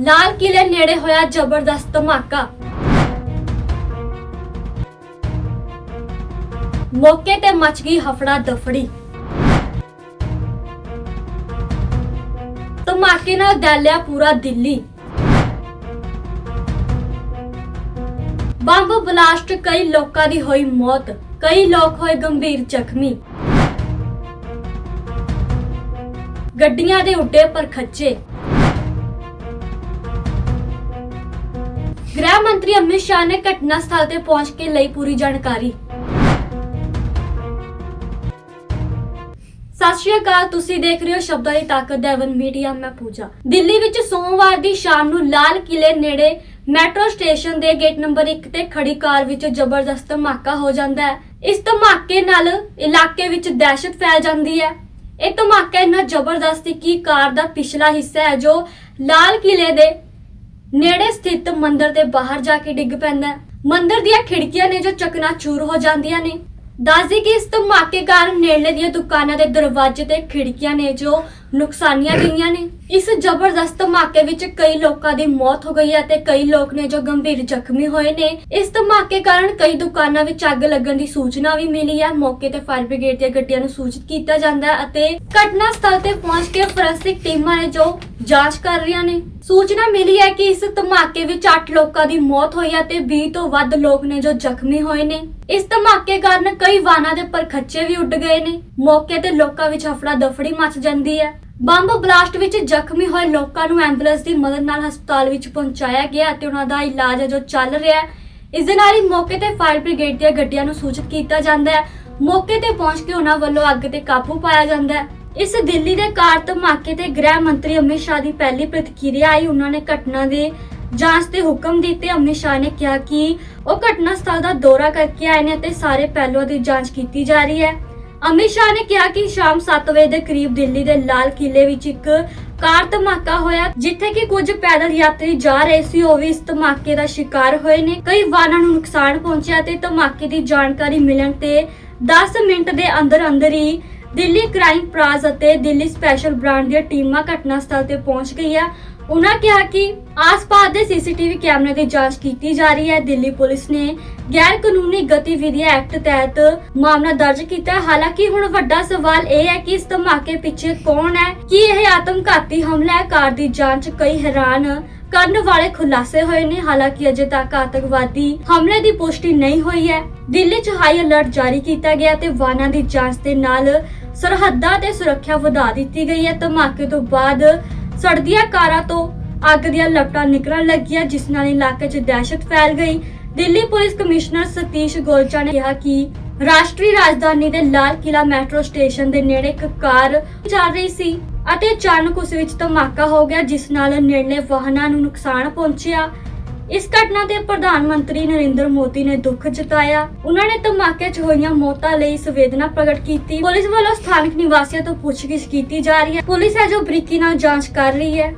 ਲਾਲ ਕਿਲੇ ਨੇੜੇ ਹੋਇਆ ਜ਼ਬਰਦਸਤ ਧਮਾਕਾ। ਮੌਕੇ ਤੇ ਮਚ ਗਈ ਹਫੜਾ ਦਫੜੀ। ਧਮਾਕੇ ਨਾਲ ਦਹਿਲਿਆ ਪੂਰਾ ਦਿੱਲੀ। ਬੰਬ ਬਲਾਸਟ ਕਈ ਲੋਕਾਂ ਦੀ ਹੋਈ ਮੌਤ, ਕਈ ਲੋਕ ਹੋਏ ਗੰਭੀਰ ਜ਼ਖਮੀ। ਗੱਡੀਆਂ ਦੇ ਉੱਡੇ ਪਰ ਖੱਚੇ ਗ੍ਰਹਿ ਮੰਤਰੀ ਅਮਿਤ ਸ਼ਾਹ ਨੇ ਘਟਨਾ ਸਥਲ ਤੇ ਪਹੁੰਚ ਕੇ ਲਈ ਪੂਰੀ ਜਾਣਕਾਰੀ। ਸਤਿ ਸ਼੍ਰੀ ਅਕਾਲ, ਤੁਸੀਂ ਦੇਖ ਰਹੇ ਹੋ ਸ਼ਬਦਾਂ ਦੀ ਤਾਕਤ ਦੇਵਨ ਮੀਡੀਆ, ਮੈਂ ਪੂਜਾ। ਦਿੱਲੀ ਵਿੱਚ ਸੋਮਵਾਰ ਦੀ ਸ਼ਾਮ ਨੂੰ ਲਾਲ ਕਿਲੇ ਨੇੜੇ ਮੈਟਰੋ ਸਟੇਸ਼ਨ ਦੇ ਗੇਟ ਨੰਬਰ 1 ਤੇ ਖੜੀ ਕਾਰ ਵਿੱਚ ਜ਼ਬਰਦਸਤ ਧਮਾਕਾ ਹੋ ਜਾਂਦਾ ਹੈ। ਇਸ ਧਮਾਕੇ ਨਾਲ ਇਲਾਕੇ ਵਿੱਚ ਦਹਿਸ਼ਤ ਫੈਲ ਜਾਂਦੀ ਹੈ। ਇਹ ਧਮਾਕਾ ਇੰਨਾ ਜ਼ਬਰਦਸਤ ਕਿ ਕਾਰ ਦਾ ਪਿਛਲਾ ਹਿੱਸਾ ਹੈ ਜੋ ਲਾਲ ਕਿਲੇ ਦੇ ਨੇੜੇ ਸਥਿਤ ਮੰਦਿਰ ਦੇ ਬਾਹਰ ਜਾ ਕੇ ਡਿੱਗ ਪੈਂਦਾ ਹੈ। ਮੰਦਿਰ ਦੀਆਂ ਖਿੜਕੀਆਂ ਨੇ ਜੋ ਚਕਨਾਚੂਰ ਹੋ ਜਾਂਦੀਆਂ ਨੇ। ਦੱਸਦੀ ਕਿ ਇਸ ਧਮਾਕੇ ਕਾਰਨ ਨੇੜਲੇ ਦੀਆਂ ਦੁਕਾਨਾਂ ਦੇ ਦਰਵਾਜ਼ੇ ਤੇ ਖਿੜਕੀਆਂ ਨੇ ਜੋ ਨੁਕਸਾਨੀਆਂ ਗਈਆਂ ਨੇ। ਇਸ ਜ਼ਬਰਦਸਤ ਧਮਾਕੇ ਵਿੱਚ ਕਈ ਲੋਕਾਂ ਦੀ ਮੌਤ ਹੋ ਗਈ ਹੈ ਤੇ ਕਈ ਲੋਕ ਨੇ ਜੋ ਗੰਭੀਰ ਜ਼ਖਮੀ ਹੋਏ ਨੇ। ਇਸ ਧਮਾਕੇ ਕਾਰਨ ਕਈ ਦੁਕਾਨਾਂ ਵਿੱਚ ਅੱਗ ਲੱਗਣ ਦੀ ਸੂਚਨਾ ਵੀ ਮਿਲੀ ਹੈ। ਮੌਕੇ ਤੇ ਫਾਇਰ ਬ੍ਰਿਗੇਡ ਦੀਆਂ ਗੱਡੀਆਂ ਨੂੰ ਸੂਚਿਤ ਕੀਤਾ ਜਾਂਦਾ ਹੈ ਅਤੇ ਘਟਨਾ ਸਥਲ ਤੇ ਪਹੁੰਚ ਕੇ ਫੋਰੈਂਸਿਕ ਟੀਮਾਂ ਨੇ ਜੋ ਜਾਂਚ ਕਰ ਰਹੀਆਂ ਨੇ। ਸੂਚਨਾ ਮਿਲੀ ਹੈ ਕਿ ਇਸ ਧਮਾਕੇ ਵਿੱਚ 8 ਲੋਕਾਂ ਦੀ ਮੌਤ ਹੋਈ ਹੈ ਤੇ 20 ਤੋਂ ਵੱਧ ਲੋਕ ਨੇ ਜੋ ਜ਼ਖਮੀ ਹੋਏ ਨੇ। ਇਸ ਧਮਾਕੇ ਕਾਰਨ ਕਈ ਵਾਹਨਾਂ ਦੇ ਪਰਖੱਚੇ ਵੀ ਉੱਡ ਗਏ ਨੇ। ਮੌਕੇ ਤੇ ਲੋਕਾਂ ਵਿੱਚ ਹਫੜਾ ਦਫੜੀ ਮਚ ਜਾਂਦੀ ਹੈ। ਬੰਬ ਬਲਾਸਟ ਵਿੱਚ ਜ਼ਖਮੀ ਹੋਏ ਲੋਕਾਂ ਨੂੰ ਐਂਬੂਲੈਂਸ ਦੀ ਮਦਦ ਨਾਲ ਹਸਪਤਾਲ ਵਿੱਚ ਪਹੁੰਚਾਇਆ ਗਿਆ ਅਤੇ ਉਹਨਾਂ ਦਾ ਇਲਾਜ ਹੈ ਜੋ ਚੱਲ ਰਿਹਾ ਹੈ, ਇਸ ਦੇ ਨਾਲ ਹੀ ਮੌਕੇ ਤੇ ਫਾਇਰ ਬ੍ਰਿਗੇਡ ਦੀਆਂ ਗੱਡੀਆਂ ਨੂੰ ਸੂਚਿਤ ਕੀਤਾ ਜਾਂਦਾ ਹੈ। ਮੌਕੇ ਤੇ ਪਹੁੰਚ ਕੇ ਉਹਨਾਂ ਵੱਲੋਂ ਅੱਗ ਤੇ ਕਾਬੂ ਪਾਇਆ ਜਾਂਦਾ ਹੈ। ਇਸ ਦਿੱਲੀ ਦੇ ਕਾਰ ਧਮਾਕੇ ਤੇ ਗ੍ਰਹਿ ਮੰਤਰੀ ਅਮਿਤ ਸ਼ਾਹ ਦੀ ਪਹਿਲੀ ਪ੍ਰਤੀਕਿਰਿਆ ਆਈ। ਉਹਨਾਂ ਨੇ ਘਟਨਾ ਦੇ ਜਾਂਚ ਦੇ ਹੁਕਮ ਦਿੱਤੇ। ਅਮਿਤ ਸ਼ਾਹ ਨੇ ਕਿਹਾ ਕਿ ਉਹ ਘਟਨਾ ਸਥਲ ਦਾ ਦੌਰਾ ਕਰਕੇ ਆਏ ਨੇ ਅਤੇ ਸਾਰੇ ਪਹਿਲੂਆਂ ਦੀ ਜਾਂਚ ਕੀਤੀ ਜਾ ਰਹੀ ਹੈ। ਅਮਿਤ ਸ਼ਾਹ ਨੇ ਕਿਹਾ ਕਿ ਸ਼ਾਮ 7 ਵਜੇ ਦੇ ਕਰੀਬ ਦਿੱਲੀ ਦੇ ਲਾਲ ਕਿਲੇ ਵਿੱਚ ਇੱਕ ਕਾਰ ਧਮਾਕਾ ਹੋਇਆ, ਜਿੱਥੇ ਕਿ ਕੁਝ ਪੈਦਲ ਯਾਤਰੀ ਜਾ ਰਹੇ ਸੀ। ਉਹ ਵੀ ਇਸ ਧਮਾਕੇ ਦਾ ਸ਼ਿਕਾਰ ਹੋਏ ਨੇ। ਕਈ ਵਾਹਨਾਂ ਨੂੰ ਨੁਕਸਾਨ ਪਹੁੰਚਿਆ ਤੇ ਧਮਾਕੇ ਦੀ ਜਾਣਕਾਰੀ ਮਿਲਣ ਤੇ 10 ਮਿੰਟ ਦੇ ਅੰਦਰ ਅੰਦਰ ਹੀ ਦਿੱਲੀ ਕ੍ਰਾਈਮ ਪ੍ਰਾਜ਼ ਅਤੇ ਦਿੱਲੀ ਸਪੈਸ਼ਲ ਬ੍ਰਾਂਡ ਦੀਆਂ ਟੀਮਾਂ ਘਟਨਾ ਸਥਲ ਤੇ ਪਹੁੰਚ ਗਈਆਂ। ਉਹਨਾਂ ਕਿਹਾ ਕਿ ਆਸ-ਪਾਸ ਦੇ ਸੀਸੀਟੀਵੀ ਕੈਮਰੇ ਦੀ ਜਾਂਚ ਕੀਤੀ ਜਾ ਰਹੀ ਹੈ। ਦਿੱਲੀ ਪੁਲਿਸ ਨੇ ਗੈਰ ਕਾਨੂੰਨੀ ਗਤੀਵਿਧੀਆਂ ਐਕਟ ਤਹਿਤ ਮਾਮਲਾ ਦਰਜ ਕੀਤਾ। ਹਾਲਾਂਕਿ ਹੁਣ ਵੱਡਾ ਸਵਾਲ ਇਹ ਹੈ ਕਿ ਇਸ ਧਮਾਕੇ ਪਿੱਛੇ ਕੌਣ ਹੈ? ਕੀ ਇਹ ਆਤਮਘਾਤੀ ਹਮਲਾ ਹੈ? ਕਾਰ ਦੀ ਜਾਂਚ ਕਈ ਹੈਰਾਨ ਕਰਨ ਵਾਲੇ ਖੁਲਾਸੇ ਹੋਏ ਨੇ। ਹਾਲਾਂਕਿ ਅਜੇ ਤੱਕ ਆਤੰਕਵਾਦੀ ਹਮਲੇ ਦੀ ਪੁਸ਼ਟੀ ਨਹੀਂ ਹੋਈ ਹੈ। ਦਿੱਲੀ 'ਚ ਹਾਈ ਅਲਰਟ ਜਾਰੀ ਕੀਤਾ ਗਿਆ ਤੇ ਵਾਹਨਾਂ ਦੀ ਜਾਂਚ ਦੇ ਨਾਲ ਸਰਹੱਦਾਂ ਤੇ ਸੁਰੱਖਿਆ ਵਧਾ ਦਿੱਤੀ ਗਈ ਹੈ। ਧਮਾਕੇ ਤੋਂ ਬਾਅਦ ਸੜਦੀਆਂ ਕਾਰਾਂ ਤੋਂ ਅੱਗ ਦੀਆਂ ਲਪਟਾਂ ਨਿਕਲਣ ਲੱਗੀਆਂ, ਜਿਸ ਨਾਲ ਇਲਾਕੇ 'ਚ ਦਹਿਸ਼ਤ ਫੈਲ ਗਈ। ਦਿੱਲੀ ਪੁਲਿਸ ਕਮਿਸ਼ਨਰ ਸਤੀਸ਼ ਗੋਲਚਾ ਨੇ ਕਿਹਾ ਕਿ ਰਾਸ਼ਟਰੀ ਰਾਜਧਾਨੀ ਦੇ ਲਾਲ ਕਿਲਾ ਮੈਟਰੋ ਸਟੇਸ਼ਨ ਦੇ ਨੇੜੇ ਇੱਕ ਕਾਰ ਚੱਲ ਰਹੀ ਸੀ ਅਤੇ ਅਚਾਨਕ ਉਸ ਵਿੱਚ ਧਮਾਕਾ ਹੋ ਗਿਆ, ਜਿਸ ਨਾਲ ਨੇੜਲੇ ਵਾਹਨਾਂ ਨੂੰ ਨੁਕਸਾਨ ਪਹੁੰਚਿਆ। ਇਸ ਘਟਨਾ ਤੇ ਪ੍ਰਧਾਨ ਮੰਤਰੀ ਨਰਿੰਦਰ ਮੋਦੀ ਨੇ ਦੁੱਖ ਜਤਾਇਆ। ਉਹਨਾਂ ਨੇ ਧਮਾਕੇ 'ਚ ਹੋਈਆਂ ਮੌਤਾਂ ਲਈ ਸੰਵੇਦਨਾ ਪ੍ਰਗਟ ਕੀਤੀ। ਪੁਲਿਸ ਵੱਲੋਂ ਸਥਾਨਕ ਨਿਵਾਸੀਆਂ ਤੋਂ ਪੁੱਛਗਿੱਛ ਕੀਤੀ ਜਾ ਰਹੀ ਹੈ। ਪੁਲਿਸ ਹੈ ਜੋ ਬਰੀਕੀ ਨਾਲ ਜਾਂਚ ਕਰ ਰਹੀ ਹੈ।